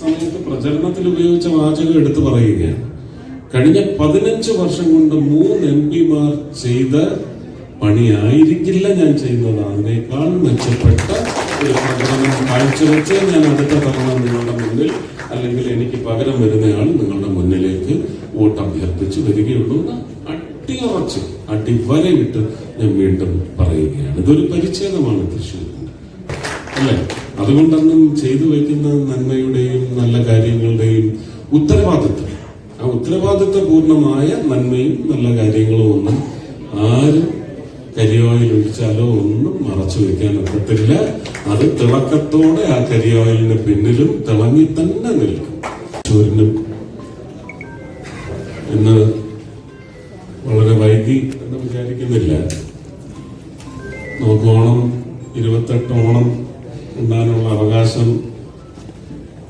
സമയത്ത് പ്രചരണത്തിൽ ഉപയോഗിച്ച വാചകം എടുത്തു പറയുകയാണ്. കഴിഞ്ഞ പതിനഞ്ച് വർഷം കൊണ്ട് മൂന്ന് എം പിമാർ ചെയ്ത പണിയായിരിക്കില്ല ഞാൻ ചെയ്യുന്നത്. അതിനേക്കാൾ മെച്ചപ്പെട്ട ഒരു പ്രകടനം കാഴ്ചവെച്ച് ഞാൻ അടുത്ത തവണ നിങ്ങളുടെ മുന്നിൽ അല്ലെങ്കിൽ എനിക്ക് പകരം വരുന്നയാൾ നിങ്ങളുടെ മുന്നിലേക്ക് വോട്ട് അഭ്യർത്ഥിച്ച് വരികയുള്ളൂ എന്ന് അട്ടിയുറച്ച് അടിവരയിട്ട് ഞാൻ വീണ്ടും പറയുകയാണ്. ഇതൊരു പരിച്ഛേദമാണ് തൃശ്ശൂരിന്റെ. അല്ലേ? അതുകൊണ്ടൊന്നും ചെയ്തു വയ്ക്കുന്ന നന്മയുടെയും നല്ല കാര്യങ്ങളുടെയും ഉത്തരവാദിത്വം. ആ ഉത്തരവാദിത്വപൂർണമായ നന്മയും നല്ല കാര്യങ്ങളും ഒന്നും ആരും കരിയോയിൽ ഒഴിച്ചാലോ ഒന്നും മറച്ചു വെക്കാൻ ഒക്കത്തില്ല. അത് തിളക്കത്തോടെ ആ കരിയോയിലിന് പിന്നിലും തിളങ്ങി തന്നെ നിൽക്കും. എന്ന് വളരെ വൈകി എന്ന് വിചാരിക്കുന്നില്ല. നമുക്ക് ഓണം ഇരുപത്തെട്ട് ഓണം ഉണ്ടാകാനുള്ള അവകാശം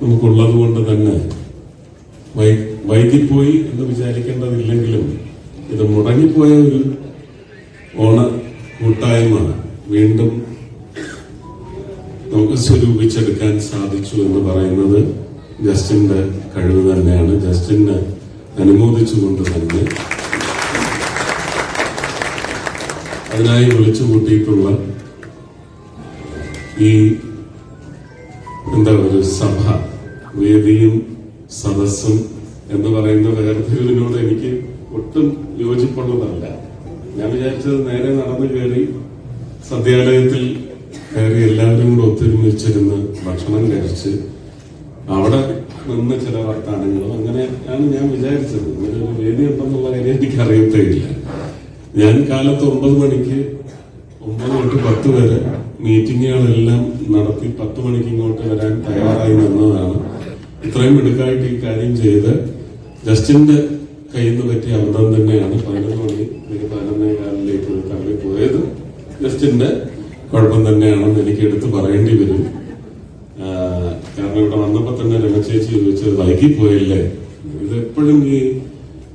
നമുക്കുള്ളത് കൊണ്ട് തന്നെ വൈകിപ്പോയി എന്ന് വിചാരിക്കേണ്ടതില്ലെങ്കിലും ഇത് മുടങ്ങിപ്പോയ ഒരു ഓണ കൂട്ടായ്മ വീണ്ടും നമുക്ക് സ്വരൂപിച്ചെടുക്കാൻ സാധിച്ചു എന്ന് പറയുന്നത് ജസ്റ്റിന്റെ കഴിവ് തന്നെയാണ്. ജസ്റ്റിനെ അനുമോദിച്ചുകൊണ്ട് തന്നെ അതിനായി വിളിച്ചു കൂട്ടിയിട്ടുള്ള ഈ എന്താ ഒരു സഭ? വേദിയും സദസ്സും എന്ന് പറയുന്ന വേർതിരിവിനോട് എനിക്ക് ഒട്ടും യോജിപ്പുള്ളതല്ല. ഞാൻ വിചാരിച്ചത് നേരെ നടന്നു കയറി സദ്യാലയത്തിൽ കയറി എല്ലാവരും കൂടെ ഒത്തൊരുമിച്ചിരുന്ന് ഭക്ഷണം കഴിച്ച് അവിടെ നിന്ന് ചില വർത്താനങ്ങളും അങ്ങനെയാണ് ഞാൻ വിചാരിച്ചത്. ഇങ്ങനെ ഒരു വേദി ഉണ്ടെന്നുള്ള കാര്യം എനിക്ക് അറിയത്തേയില്ല. ഞാൻ കാലത്ത് ഒമ്പത് മണിക്ക് ഒമ്പത് തൊട്ട് പത്ത് വരെ മീറ്റിങ്ങുകളെല്ലാം നടത്തി പത്ത് മണിക്ക് ഇങ്ങോട്ട് വരാൻ തയ്യാറായി നിന്നതാണ്. ഇത്രയും മിടുക്കായിട്ട് ഈ കാര്യം ചെയ്ത് ജസ്റ്റിന്റെ കയ്യിൽ നിന്ന് പറ്റിയ അബദ്ധം തന്നെയാണ് പതിനൊന്ന് മണി എനിക്ക് പതിനൊന്നേകാലിലേക്ക് തള്ളി പോയത്. ജസ്റ്റിന്റെ കുഴപ്പം തന്നെയാണെന്ന് എനിക്ക് എടുത്ത് പറയേണ്ടി വരും. കാരണം ഇവിടെ വന്നപ്പോൾ തന്നെ രമചേച്ചി ചോദിച്ചത് വൈകി പോയില്ലേ? ഇത് എപ്പോഴും ഈ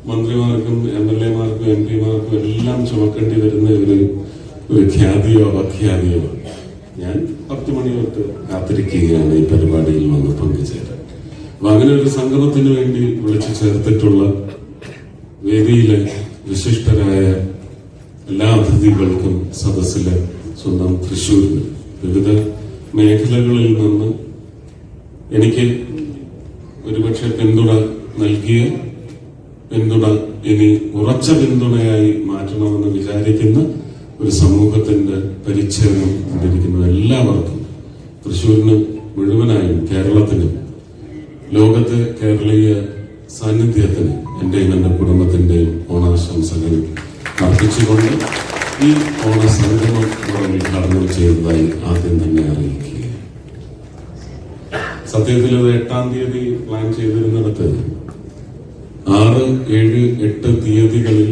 മന്ത്രിമാർക്കും എം എൽ എമാർക്കും എം പിമാർക്കും എല്ലാം ചുമക്കേണ്ടി വരുന്ന ഒരു ഖ്യാതിയോ അപഖ്യാതിയോ ഞാൻ പത്ത് മണി കാത്തിരിക്കുകയാണ് ഈ പരിപാടിയിൽ വന്ന് പങ്കുചേരാൻ. അപ്പൊ അങ്ങനെ ഒരു സംഗമത്തിന് വേണ്ടി വിളിച്ചു ചേർത്തിട്ടുള്ള വേദിയിലെ വിശിഷ്ടരായ എല്ലാ അതിഥികൾക്കും സദസ്സിലെ സ്വന്തം തൃശ്ശൂരിന് വിവിധ മേഖലകളിൽ നിന്ന് എനിക്ക് ഒരുപക്ഷെ പിന്തുണ നൽകിയ പിന്തുണ ഇനി ഉറച്ച പിന്തുണയായി മാറ്റണമെന്ന് വിചാരിക്കുന്ന ഒരു സമൂഹത്തിന്റെ പരിച്ഛേദം കണ്ടിരിക്കുന്ന എല്ലാവർക്കും. തൃശ്ശൂരിന് മുഴുവനായും കേരളത്തിന് ലോകത്തെ കേരളീയ സാന്നിധ്യത്തിന് എന്റെയും എന്റെ കുടുംബത്തിന്റെയും ഓണാശംസകൾ അർപ്പിച്ചുകൊണ്ട് ഈ ഓണ സംഗമം ഇവിടെ ഉദ്ഘാടനം ചെയ്തതായി ആദ്യം തന്നെ അറിയിക്കുക സത്യത്തിൽ അത് എട്ടാം തീയതി പ്ലാൻ ചെയ്തിരുന്നിടത്ത് ആറ് ഏഴ് എട്ട് തീയതികളിൽ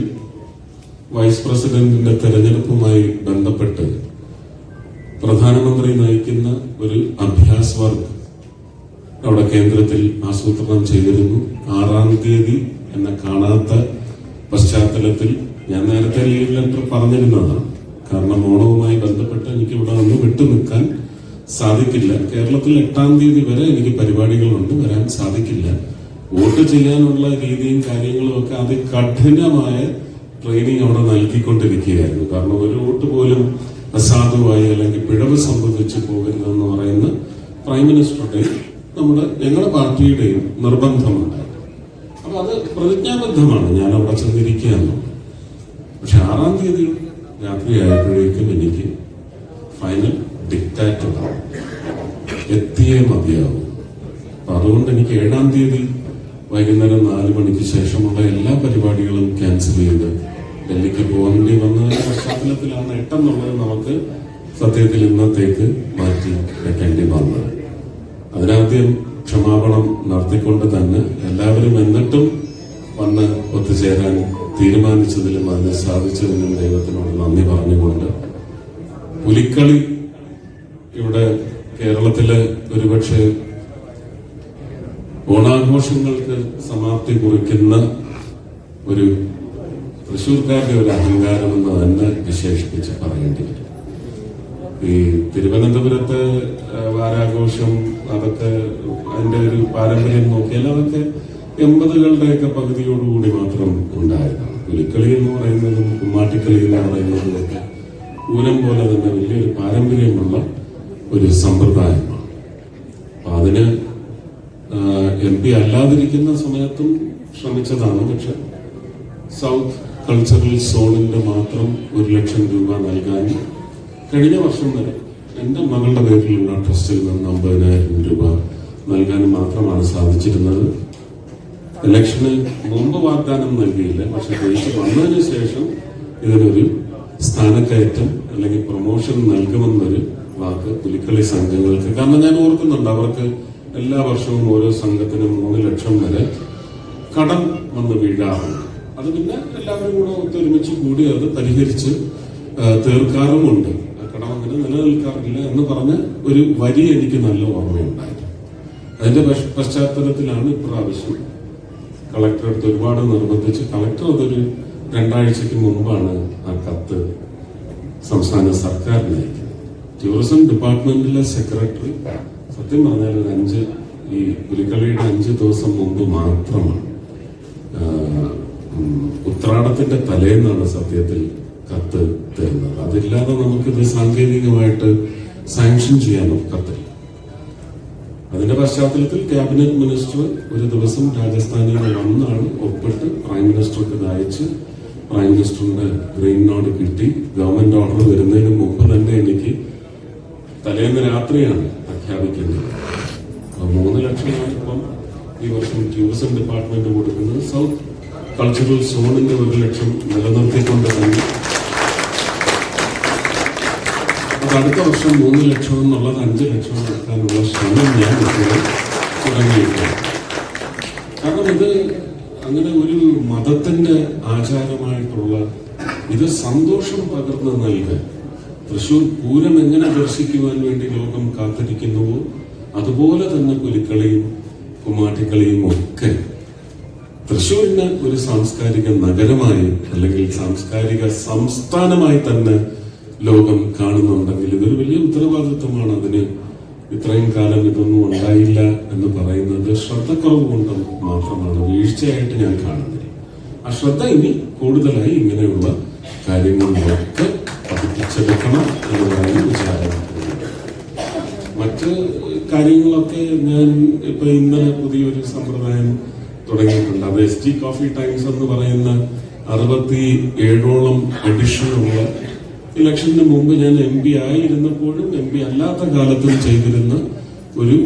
വൈസ് പ്രസിഡന്റിന്റെ തെരഞ്ഞെടുപ്പുമായി ബന്ധപ്പെട്ട് പ്രധാനമന്ത്രി നയിക്കുന്ന ഒരു അഭ്യാസ് വർക്ക് അവിടെ കേന്ദ്രത്തിൽ ആസൂത്രണം ചെയ്തിരുന്നു. ആറാം തീയതി എന്ന കാണാത്ത പശ്ചാത്തലത്തിൽ ഞാൻ നേരത്തെ ലീവ് ലെറ്റർ പറഞ്ഞിരുന്നതാണ്. കാരണം ഓണവുമായി ബന്ധപ്പെട്ട് എനിക്ക് ഇവിടെ നിന്ന് വിട്ടു നിൽക്കാൻ സാധിക്കില്ല. കേരളത്തിൽ എട്ടാം തീയതി വരെ എനിക്ക് പരിപാടികളുണ്ട് വരാൻ സാധിക്കില്ല. വോട്ട് ചെയ്യാനുള്ള രീതിയും കാര്യങ്ങളും ഒക്കെ അതികഠിനമായ ട്രെയിനിങ് അവിടെ നൽകിക്കൊണ്ടിരിക്കുകയായിരുന്നു. കാരണം ഒരു വോട്ട് പോലും അസാധുവായി അല്ലെങ്കിൽ പിഴവ് സംഭവിച്ചു പോകരുതെന്ന് പറയുന്ന പ്രൈം മിനിസ്റ്ററുടെയും നമ്മുടെ ഞങ്ങളുടെ പാർട്ടിയുടെയും നിർബന്ധമുണ്ടായിരുന്നു അപ്പൊ അത് പ്രതിജ്ഞാബദ്ധമാണ്. ഞാൻ അവിടെ ചെന്നിരിക്കുകയെന്നു പക്ഷെ ആറാം തീയതി രാത്രി ആയപ്പോഴേക്കും എനിക്ക് ഫൈനൽ ഡിക്റ്റാറ്റർ എത്തിയേ മതിയാവും. അപ്പൊ അതുകൊണ്ട് എനിക്ക് ഏഴാം തീയതി വൈകുന്നേരം നാല് മണിക്ക് ശേഷമുള്ള എല്ലാ പരിപാടികളും ക്യാൻസൽ ചെയ്ത് ഡൽഹിക്ക് പോകേണ്ടി വന്നതിന്റെ പശ്ചാത്തലത്തിലാണ് എട്ടെന്നുള്ളത് നമുക്ക് സത്യത്തിൽ ഇന്നത്തേക്ക് മാറ്റി വെക്കേണ്ടി വന്നത്. അതിനാദ്യം ക്ഷമാപണം നടത്തിക്കൊണ്ട് തന്നെ എല്ലാവരും എന്നിട്ടും വന്ന് ഒത്തുചേരാൻ തീരുമാനിച്ചതിലും അതിന് സാധിച്ചതിനും ദൈവത്തിനോട് നന്ദി പറഞ്ഞുകൊണ്ട് പുലിക്കളി ഇവിടെ കേരളത്തിലെ ഒരുപക്ഷെ ഓണാഘോഷങ്ങൾക്ക് സമാപ്തി കുറിക്കുന്ന ഒരു തൃശ്ശൂർക്കാരുടെ ഒരു അഹങ്കാരം എന്ന് തന്നെ വിശേഷിപ്പിച്ച് പറയേണ്ടി വരും ഈ തിരുവനന്തപുരത്ത് വാരാഘോഷം അതൊക്കെ അതിന്റെ ഒരു പാരമ്പര്യം നോക്കിയാൽ അതൊക്കെ എൺപതുകളുടെയൊക്കെ പകുതിയോടുകൂടി മാത്രം ഉണ്ടായതാണ്. പുലിക്കളി എന്ന് പറയുന്നതും കുമ്മാട്ടിക്കളി എന്ന് പറയുന്നതും ഒക്കെ ഊരം പോലെ തന്നെ വലിയൊരു പാരമ്പര്യമുള്ള ഒരു സമ്പ്രദായമാണ്. അപ്പൊ അതിന് എം പി അല്ലാതിരിക്കുന്ന സമയത്തും ശ്രമിച്ചതാണ്. പക്ഷെ സൗത്ത് കൾച്ചറൽ സോണിന്റെ മാത്രം ഒരു ലക്ഷം രൂപ നൽകാൻ കഴിഞ്ഞ വർഷം വരെ എന്റെ മകളുടെ പേരിലുള്ള ട്രസ്റ്റിൽ നിന്ന് അമ്പതിനായിരം രൂപ നൽകാൻ മാത്രമാണ് സാധിച്ചിരുന്നത്. ഇലക്ഷന് മുമ്പ് വാഗ്ദാനം നൽകിയില്ല. പക്ഷെ ജയിച്ച് വന്നതിന് ശേഷം ഇതിനൊരു സ്ഥാനക്കയറ്റം അല്ലെങ്കിൽ പ്രൊമോഷൻ നൽകുമെന്നൊരു വാക്ക് പുലിക്കളി സംഘങ്ങൾക്ക് കാരണം ഞാൻ ഓർക്കുന്നുണ്ട് അവർക്ക് എല്ലാ വർഷവും ഓരോ സംഘത്തിനും മൂന്ന് ലക്ഷം വരെ കടം വന്ന് വീഴാറുണ്ട്. അത് പിന്നെ എല്ലാവരും കൂടെ ഒത്തൊരുമിച്ച് കൂടി അത് പരിഹരിച്ച് തീർക്കാറുമുണ്ട്. കടം അങ്ങനെ നിലനിൽക്കാറില്ല എന്ന് പറഞ്ഞ ഒരു വരി എനിക്ക് നല്ല ഓർമ്മയുണ്ടായിരുന്നു. അതിന്റെ പശ്ച- പശ്ചാത്തലത്തിലാണ് ഇപ്രാവശ്യം കളക്ടർ അടുത്ത് ഒരുപാട് നിർബന്ധിച്ച് കളക്ടർ അതൊരു രണ്ടാഴ്ചക്ക് മുമ്പാണ് ആ കത്ത് സംസ്ഥാന സർക്കാരിന് അയക്കുന്നത്. ടൂറിസം ഡിപ്പാർട്ട്മെന്റിലെ സെക്രട്ടറി സത്യം പറഞ്ഞാൽ അഞ്ച് ഈ പുലിക്കളിയുടെ അഞ്ച് ദിവസം മുമ്പ് മാത്രമാണ് ഉത്രാടത്തിന്റെ തലേന്നാണ് സത്യത്തിൽ കത്ത് തരുന്നത്. അതില്ലാതെ നമുക്കിത് സാങ്കേതികമായിട്ട് സാങ്ഷൻ ചെയ്യാനോ കത്തില്ല അതിന്റെ പശ്ചാത്തലത്തിൽ ക്യാബിനറ്റ് മിനിസ്റ്റർ ഒരു ദിവസം രാജസ്ഥാനിൽ വന്നാണ് ഒപ്പിട്ട് പ്രൈം മിനിസ്റ്റർക്ക് അയച്ച് പ്രൈം മിനിസ്റ്ററിന്റെ ഗ്രീൻ നോട്ട് കിട്ടി. ഗവൺമെന്റ് ഓർഡർ വരുന്നതിന് മുമ്പ് തന്നെ എനിക്ക് തലേന്ന് രാത്രിയാണ് പ്രഖ്യാപിക്കുന്നത് മൂന്ന് ലക്ഷം ഈ വർഷം ടൂറിസം ഡിപ്പാർട്ട്മെന്റ് കൊടുക്കുന്നത് സൗത്ത് കൾച്ചറൽ സോണിന്റെ ഒരു ലക്ഷ്യം നിലനിർത്തിക്കൊണ്ട് തന്നെ അത് അടുത്ത വർഷം മൂന്ന് ലക്ഷം എന്നുള്ളത് അഞ്ച് ലക്ഷം നടത്താനുള്ള ശ്രമം ഞാൻ തുടങ്ങിയിട്ടുണ്ട് കാരണം ഇത് അങ്ങനെ ഒരു മതത്തിന്റെ ആചാരമായിട്ടുള്ള ഇത് സന്തോഷം പകർന്നു നൽകുക തൃശൂർ പൂരം എങ്ങനെ ദർശിക്കുവാൻ വേണ്ടി ലോകം കാത്തിരിക്കുന്നുവോ അതുപോലെ തന്നെ പുലിക്കളിയും കുമ്മാട്ടിക്കളിയും ഒക്കെ തൃശ്ശൂരിന് ഒരു സാംസ്കാരിക നഗരമായി അല്ലെങ്കിൽ സാംസ്കാരിക സംസ്ഥാനമായി തന്നെ ലോകം കാണുന്നുണ്ടെങ്കിൽ ഇതൊരു വലിയ ഉത്തരവാദിത്വമാണ്. അതിന് ഇത്രയും കാലം ഇതൊന്നും ഉണ്ടായില്ല എന്ന് പറയുന്നത് ശ്രദ്ധക്കുറവ് കൊണ്ട് മാത്രമാണ്. വീഴ്ചയായിട്ട് ഞാൻ കാണുന്നത് ആ ശ്രദ്ധ ഇനി കൂടുതലായി ഇങ്ങനെയുള്ള കാര്യങ്ങളിലൊക്കെ പഠിപ്പിച്ചെടുക്കണം എന്നതാണ് വിചാരം. മറ്റ് കാര്യങ്ങളൊക്കെ ഞാൻ ഇപ്പൊ ഇന്നലെ പുതിയൊരു സമ്പ്രദായം തുടങ്ങിയിട്ടുണ്ട്. അത് എസ് ടി കോഫി ടൈംസ് എന്ന് പറയുന്ന അറുപത്തി ഏഴോളം എഡിഷനുള്ള ഇലക്ഷന് മുമ്പ് ഞാൻ എം പി ആയിരുന്നപ്പോഴും എം പി അല്ലാത്ത കാലത്തും ചെയ്തിരുന്ന ഒരു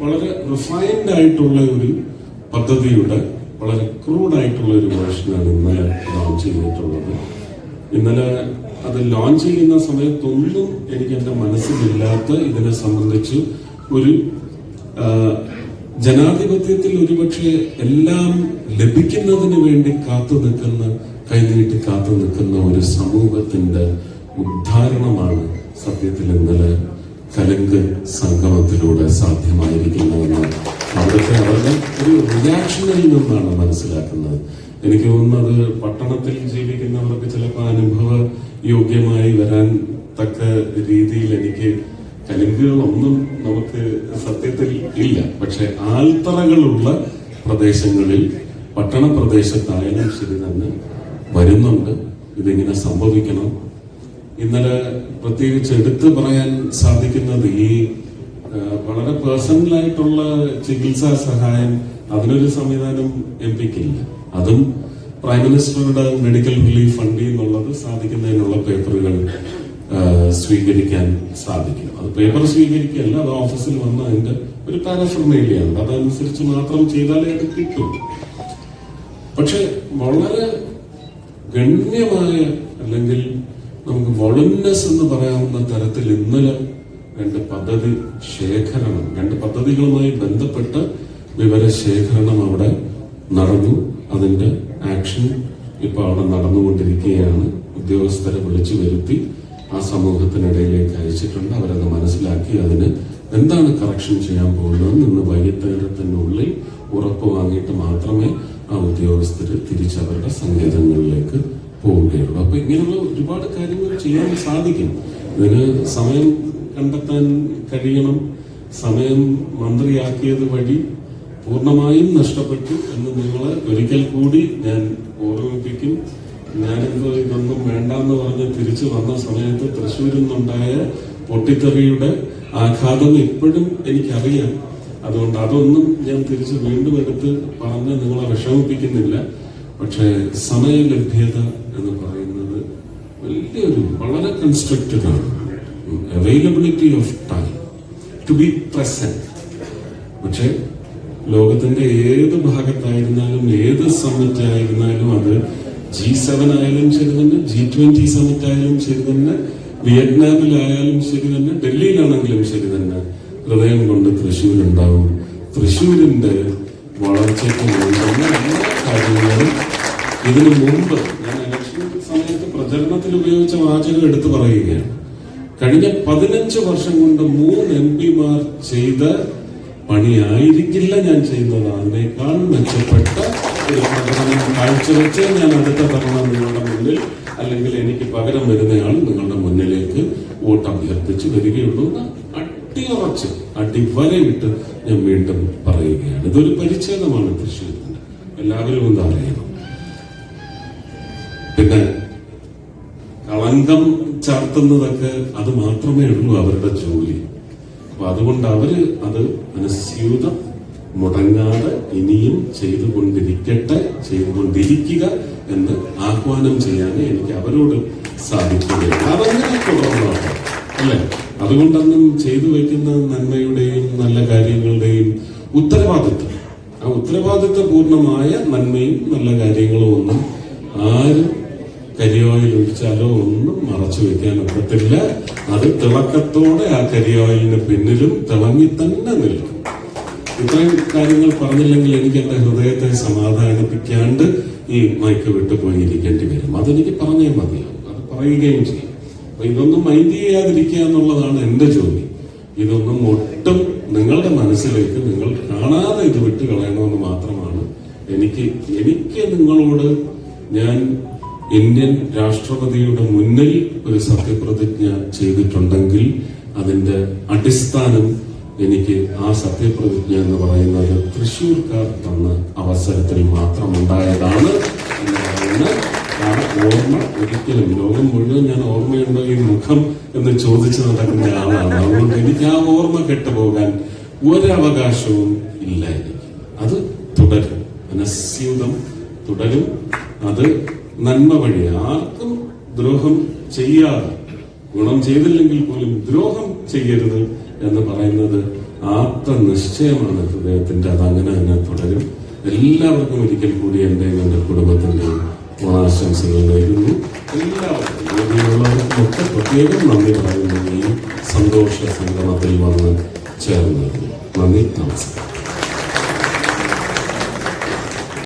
വളരെ റിഫൈൻഡ് ആയിട്ടുള്ള ഒരു പദ്ധതിയുടെ വളരെ ക്രൂഡായിട്ടുള്ള ഒരു വേർഷനാണ് ഇന്നലെ ലോഞ്ച് ചെയ്തിട്ടുള്ളത്. ഇന്നലെ അത് ലോഞ്ച് ചെയ്യുന്ന സമയത്തൊന്നും എനിക്ക് എന്റെ മനസ്സിലില്ലാത്ത ഇതിനെ സംബന്ധിച്ച് ഒരു ജനാധിപത്യത്തിൽ ഒരുപക്ഷെ എല്ലാം ലഭിക്കുന്നതിന് വേണ്ടി കാത്തു നിൽക്കുന്ന കൈനീട്ടി കാത്തു നിൽക്കുന്ന ഒരു സമൂഹത്തിന്റെ ഉദ്ധാരണമാണ് സത്യത്തിൽ ഇന്നലെ കലങ്ക് സംഗമത്തിലൂടെ സാധ്യമായിരിക്കുന്നതെന്ന് അവിടുത്തെ അവരുടെ ഒരു റിയാക്ഷനിൽ നിന്നാണ് മനസ്സിലാക്കുന്നത്. എനിക്ക് തോന്നുന്നത് പട്ടണത്തിൽ ജീവിക്കുന്നവർക്ക് ചിലപ്പോൾ അനുഭവ യോഗ്യമായി വരാൻ തക്ക രീതിയിൽ എനിക്ക് കലിങ്കുകളൊന്നും നമുക്ക് സത്യത്തിൽ ഇല്ല. പക്ഷെ ആൽത്തറകളുള്ള പ്രദേശങ്ങളിൽ പട്ടണ പ്രദേശത്തായാലും ശരി തന്നെ വരുന്നുണ്ട്. ഇതിങ്ങനെ സംഭവിക്കണം. ഇന്നലെ പ്രത്യേകിച്ച് എടുത്തു പറയാൻ സാധിക്കുന്നത് ഈ വളരെ പേഴ്സണലായിട്ടുള്ള ചികിത്സാ സഹായം അതിനൊരു സംവിധാനം എം പിക്കില്ല അതും പ്രൈം മിനിസ്റ്ററുടെ മെഡിക്കൽ റിലീഫ് ഫണ്ട് എന്നുള്ളത് സാധിക്കുന്നതിനുള്ള പേപ്പറുകൾ സ്വീകരിക്കാൻ സാധിക്കും. അത് പേപ്പർ സ്വീകരിക്കുകയല്ല അത് ഓഫീസിൽ വന്ന് അതിന്റെ ഒരു പാരഫർമേലിയാണ്. അതനുസരിച്ച് മാത്രം ചെയ്താലേ അത് കിട്ടും. പക്ഷെ വളരെ ഗണ്യമായ അല്ലെങ്കിൽ നമുക്ക് വോളന്റസ് എന്ന് പറയാവുന്ന തരത്തിൽ ഇന്നലെ രണ്ട് പദ്ധതി ശേഖരണം രണ്ട് പദ്ധതികളുമായി ബന്ധപ്പെട്ട് വിവര ശേഖരണം അവിടെ നടന്നു. അതിന്റെ ആക്ഷൻ ഇപ്പൊ അവിടെ നടന്നുകൊണ്ടിരിക്കുകയാണ്. ഉദ്യോഗസ്ഥരെ വിളിച്ചു വരുത്തി. ആ സമൂഹത്തിനിടയിലേക്ക് അയച്ചിട്ടുണ്ട്. അവരത് മനസ്സിലാക്കി അതിന് എന്താണ് കറക്ഷൻ ചെയ്യാൻ പോകുന്നത് ഇന്ന് ഉള്ളിൽ ഉറപ്പ് വാങ്ങിയിട്ട് മാത്രമേ ആ ഉദ്യോഗസ്ഥർ തിരിച്ചവരുടെ സങ്കേതങ്ങളിലേക്ക് പോവുകയുള്ളൂ. അപ്പൊ ഇങ്ങനെയുള്ള ഒരുപാട് കാര്യങ്ങൾ ചെയ്യാൻ സാധിക്കും. ഇതിന് സമയം കണ്ടെത്താൻ കഴിയണം. സമയം മന്ത്രിയാക്കിയത് വഴി പൂർണമായും നഷ്ടപ്പെട്ടു എന്ന് നിങ്ങളെ ഒരിക്കൽ കൂടി ഞാൻ ഓർമ്മിപ്പിക്കും. ഞാനെന്തോ ഇതൊന്നും വേണ്ടാന്ന് പറഞ്ഞ് തിരിച്ചു വന്ന സമയത്ത് തൃശ്ശൂരിൽ നിന്നുണ്ടായ പൊട്ടിത്തെറിയുടെ ആഘാതം ഇപ്പോഴും എനിക്കറിയാം. അതുകൊണ്ട് അതൊന്നും ഞാൻ തിരിച്ച് വീണ്ടും എടുത്ത് പറഞ്ഞ് നിങ്ങളെ വിഷമിപ്പിക്കുന്നില്ല. പക്ഷേ സമയലഭ്യത എന്ന് പറയുന്നത് വലിയൊരു വളരെ കൺസ്ട്രക്റ്റഡ് ആണ്. Availability of time to be present പക്ഷേ ലോകത്തിന്റെ ഏത് ഭാഗത്തായിരുന്നാലും ഏത് സമയത്തായിരുന്നാലും അത് ജി സെവൻ ആയാലും ശരി തന്നെ ജി ട്വന്റി സമിറ്റ് ആയാലും ശരി തന്നെ വിയറ്റ്നാമിലായാലും ശരി തന്നെ ഡൽഹിയിലാണെങ്കിലും ശരി തന്നെ ഹൃദയം കൊണ്ട് തൃശ്ശൂർ ഉണ്ടാവും തൃശ്ശൂരിന്റെ വളർച്ചയ്ക്ക് വേണ്ടുന്ന കാര്യങ്ങളും ഇതിനു മുമ്പ് ഞാൻ ഇലക്ഷൻ സമയത്ത് പ്രചരണത്തിൽ ഉപയോഗിച്ച വാചകം എടുത്തു പറയുകയാണ്. കഴിഞ്ഞ പതിനഞ്ച് വർഷം കൊണ്ട് മൂന്ന് എം പിമാർ ചെയ്ത പണിയായിരിക്കില്ല ഞാൻ ചെയ്യുന്നത് അതിനേക്കാൾ മെച്ചപ്പെട്ട കാഴ്ചവെച്ച് ഞാൻ അടുത്ത തവണ നിങ്ങളുടെ മുന്നിൽ അല്ലെങ്കിൽ എനിക്ക് പകരം വരുന്നയാൾ നിങ്ങളുടെ മുന്നിലേക്ക് വോട്ട് അഭ്യർത്ഥിച്ച് വരികയുള്ളൂ എന്ന് അട്ടിയുറച്ച് അടിവരയിട്ട് ഞാൻ വീണ്ടും പറയുകയാണ്. ഇതൊരു പരിച്ഛേദമാണ് തൃശ്ശൂരിന് എല്ലാവരും ഒന്ന് അറിയണം. പിന്നെ കളങ്കം ചാർത്തുന്നതൊക്കെ അത് മാത്രമേ ഉള്ളൂ അവരുടെ ജോലി. അപ്പൊ അതുകൊണ്ട് അവർ അത് മനസ്യൂതം മുടങ്ങാതെ ഇനിയും ചെയ്തുകൊണ്ടിരിക്കട്ടെ ചെയ്തുകൊണ്ടിരിക്കുക എന്ന് ആഹ്വാനം ചെയ്യാനേ എനിക്ക് അവരോട് സാധിക്കുകയുള്ളൂ. അതങ്ങനെ തുടർന്നോട്ടെ അല്ലെ? അതുകൊണ്ടൊന്നും ചെയ്തു വയ്ക്കുന്ന നന്മയുടെയും നല്ല കാര്യങ്ങളുടെയും ഉത്തരവാദിത്വം. ആ ഉത്തരവാദിത്വ പൂർണമായ നന്മയും നല്ല കാര്യങ്ങളും ഒന്നും ആരും കരിയോയിൽ ഒഴിച്ചാലോ ഒന്നും മറച്ചു വെക്കാൻ ഒക്കത്തില്ല. അത് തിളക്കത്തോടെ ആ കരിയോയിലിന് പിന്നിലും തിളങ്ങി തന്നെ നിൽക്കും. ഇത്രയും കാര്യങ്ങൾ പറഞ്ഞില്ലെങ്കിൽ എനിക്ക് എന്റെ ഹൃദയത്തെ സമാധാനിപ്പിക്കാണ്ട് ഈ മയക്ക് വിട്ടു പോയിരിക്കേണ്ടി വരും. അതെനിക്ക് പറഞ്ഞേ മതിയാവും. അത് പറയുകയും ചെയ്യും. അപ്പൊ ഇതൊന്നും മൈൻഡ് ചെയ്യാതിരിക്കുക എന്നുള്ളതാണ് എന്റെ ജോലി. ഇതൊന്നും ഒട്ടും നിങ്ങളുടെ മനസ്സിലേക്ക് നിങ്ങൾ കാണാതെ ഇത് വിട്ട് കളയണമെന്ന് മാത്രമാണ് എനിക്ക് എനിക്ക് നിങ്ങളോട് ഞാൻ ഇന്ത്യൻ രാഷ്ട്രപതിയുടെ മുന്നിൽ ഒരു സത്യപ്രതിജ്ഞ ചെയ്തിട്ടുണ്ടെങ്കിൽ അതിന്റെ അടിസ്ഥാനം എനിക്ക് ആ സത്യപ്രതിജ്ഞ എന്ന് പറയുന്നത് തൃശ്ശൂർക്കാർ തന്ന അവസരത്തിൽ മാത്രം ഉണ്ടായതാണ് എന്ന് പറയുന്ന ആ ഓർമ്മ ഒരിക്കലും ലോകം മുഴുവൻ ഞാൻ ഓർമ്മയുണ്ടോ ഈ മുഖം എന്ന് ചോദിച്ചു നടക്കുന്ന ആളാണ്. അതുകൊണ്ട് എനിക്ക് ആ ഓർമ്മ കെട്ടുപോകാൻ ഒരവകാശവും ഇല്ല എനിക്ക്. അത് തുടരും. മനസ്യൂതം തുടരും. അത് നന്മ വഴി. ആർക്കും ദ്രോഹം ചെയ്യാതെ ഗുണം ചെയ്തില്ലെങ്കിൽ പോലും ദ്രോഹം ചെയ്യരുത് എന്ന് പറയുന്നത് ആപ്ത നിശ്ചയമാണ് ഹൃദയത്തിന്റെ. അത് അങ്ങനെ തന്നെ തുടരും. എല്ലാവർക്കും ഒരിക്കൽ കൂടി എന്റെയും എന്റെ കുടുംബത്തിന്റെയും ഓണാശംസകൾ നേരുന്നു. എല്ലാവർക്കും ഒക്കെ പ്രത്യേകം നന്ദി പറയുന്നു. ഈ സന്തോഷ സംഗമത്തിൽ വന്ന് ചേർന്നത്. നന്ദി നമസ്കാരം.